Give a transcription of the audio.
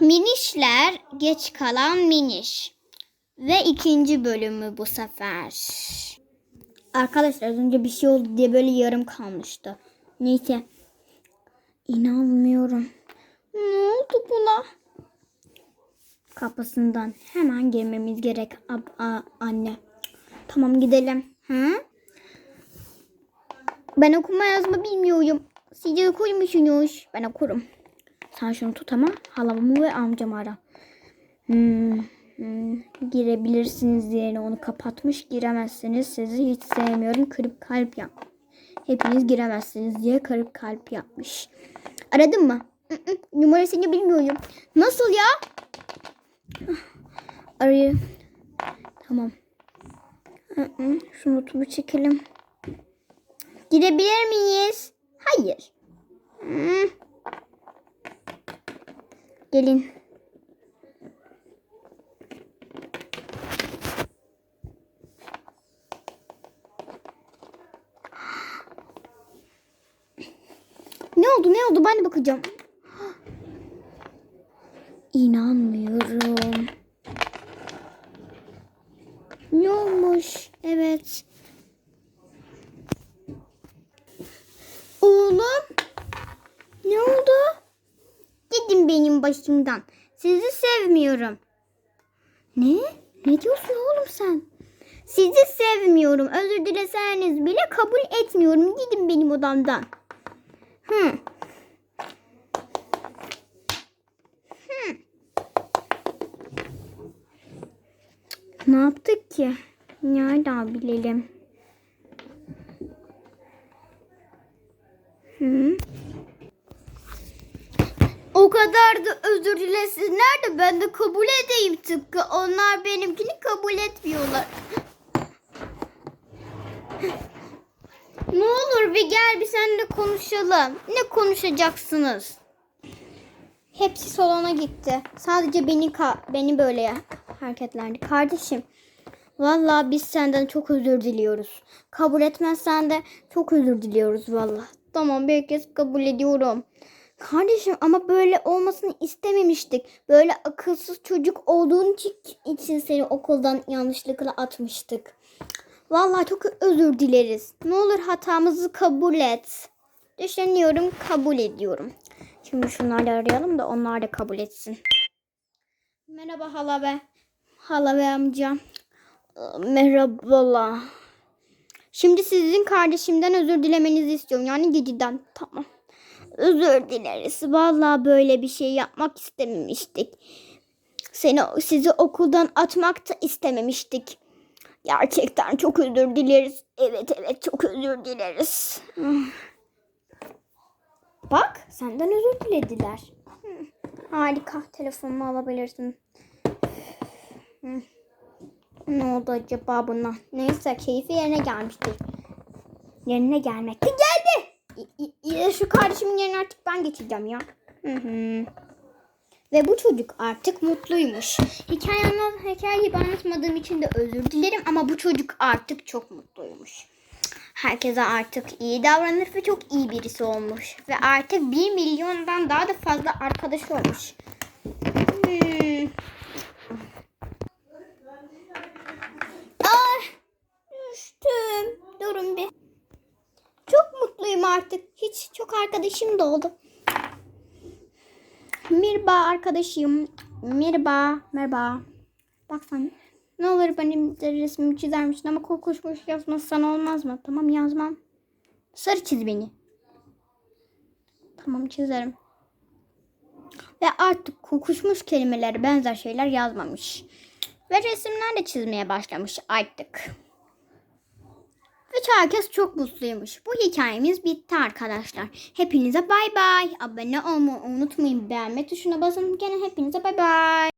Minişler geç kalan miniş. Ve ikinci bölümü bu sefer. Arkadaşlar az önce bir şey oldu diye böyle yarım kalmıştı. Neyse. İnanmıyorum. Ne oldu buna? Kapısından hemen girmemiz gerek ab- anne. Tamam gidelim. Hı? Ben okuma yazma bilmiyorum. Siz okur musunuz? Ben okurum. Sen şunu tut ama halamı ve amcamı ara. Hmm, hmm, Girebilirsiniz diyene onu kapatmış. Giremezsiniz. Sizi hiç sevmiyorum. Kırıp kalp yap. Hepiniz giremezsiniz diye kırıp kalp yapmış. Aradın mı? Hı hı, Numarasını bilmiyorum. Nasıl ya? Arayı. Tamam. Hı, Şu notumu çekelim. Girebilir miyiz? Hayır. Hmm. Gelin. Ne oldu ne oldu ben de bakacağım. İnanmıyorum. Ne olmuş? Evet. Oğlum. Ne oldu? Gidin benim başımdan. Sizi sevmiyorum. Ne? Ne diyorsun oğlum sen? Sizi sevmiyorum. Özür dileseniz bile kabul etmiyorum. Gidin benim odamdan. Hı. Hı. Ne yaptık ki? Nereden bilelim? Hı. O kadar da özür dilesinler de ben de kabul edeyim tıpkı. Onlar benimkini kabul etmiyorlar. Ne olur bir gel bir seninle konuşalım. Ne konuşacaksınız? Hepsi salona gitti. Sadece beni beni böyle hareketlendi. Kardeşim, vallahi biz senden çok özür diliyoruz. Kabul etmezsen de çok özür diliyoruz vallahi. Tamam bir kez kabul ediyorum. Kardeşim ama böyle olmasını istememiştik. Böyle akılsız çocuk olduğun için- seni okuldan yanlışlıkla atmıştık. Vallahi çok özür dileriz. Ne olur hatamızı kabul et. Düşünüyorum, kabul ediyorum. Şimdi şunları arayalım da onlar da kabul etsin. Merhaba hala ve hala ve amca. Ee, Merhabalar. Şimdi sizin kardeşimden özür dilemenizi istiyorum. Yani Gidi'den. Tamam. Özür dileriz. Vallahi böyle bir şey yapmak istememiştik. Seni sizi okuldan atmak da istememiştik. Gerçekten çok özür dileriz. Evet evet çok özür dileriz. Bak senden özür dilediler. Harika. Telefonumu alabilirsin. Ne oldu acaba buna? Neyse keyfi yerine gelmiştir. Yerine gelmekte geldi. İ- şu kardeşimin yerine artık ben geçeceğim ya. Hı hı. Ve bu çocuk artık mutluymuş. Hikaye anlat, hikaye gibi anlatmadığım için de özür dilerim ama bu çocuk artık çok mutluymuş. Herkese artık iyi davranır ve çok iyi birisi olmuş. Ve artık 1 milyondan daha da fazla arkadaş olmuş. Hmm. Ah, düştüm. Durun bir. Çok mutluyum artık. Hiç çok arkadaşım da oldu. Merhaba arkadaşım. Merhaba. Merhaba. Bak sen. Ne olur benim de resmimi çizer misin? Ama kokuşmuş yazmazsan olmaz mı? Tamam yazmam. Sarı çiz beni. Tamam çizerim. Ve artık kokuşmuş kelimeleri benzer şeyler yazmamış. Ve resimler de çizmeye başlamış artık. Ve herkes çok mutluymuş. Bu hikayemiz bitti arkadaşlar. Hepinize bay bay. Abone olmayı unutmayın. Beğenme tuşuna basın. Gene hepinize bay bay.